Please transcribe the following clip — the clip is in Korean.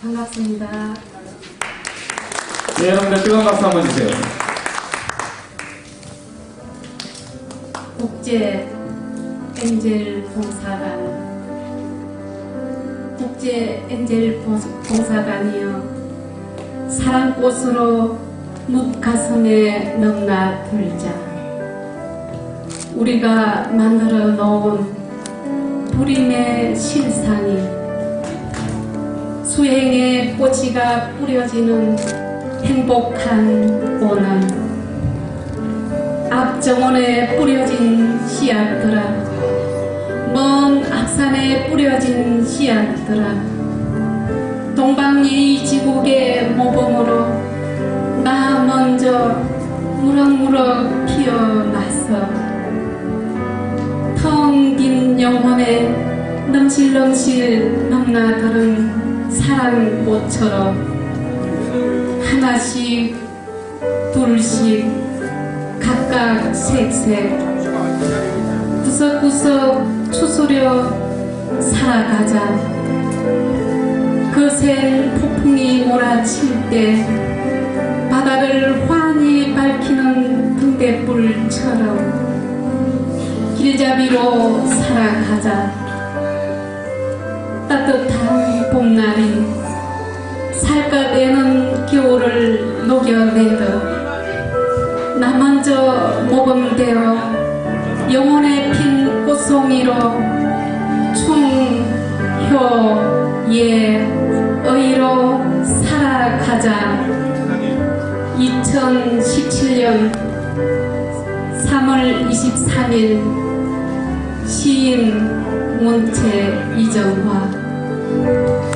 반갑습니다. 네, 여러분들 뜨거운 박수 한번 주세요. 국제 엔젤 봉사관 국제 엔젤 봉- 봉사관이여 사랑꽃으로 묵 가슴에 넘나 들자 우리가 만들어 놓은 불임의 실상이 수행의 꽃이가 뿌려지는 행복한 오늘 앞정원에 뿌려진 씨앗들아 먼 앞산에 뿌려진 씨앗들아 동방예의 지국의 모범으로 나 먼저 무럭무럭 피어났어 텅빈 영혼에 넘실넘실 넘나드는 사랑 꽃처럼 하나씩 둘씩 각각 색색 구석구석 추스려 살아가자. 거센 폭풍이 몰아칠 때 바다를 환히 밝히는 등대불처럼 길잡이로 살아가자. 따뜻한 겨울을 녹여내듯 나 먼저 모범 되어 영혼의 핀 꽃송이로 충효예 의로 살아가자. 2017년 3월 23일 시인 문채 이정화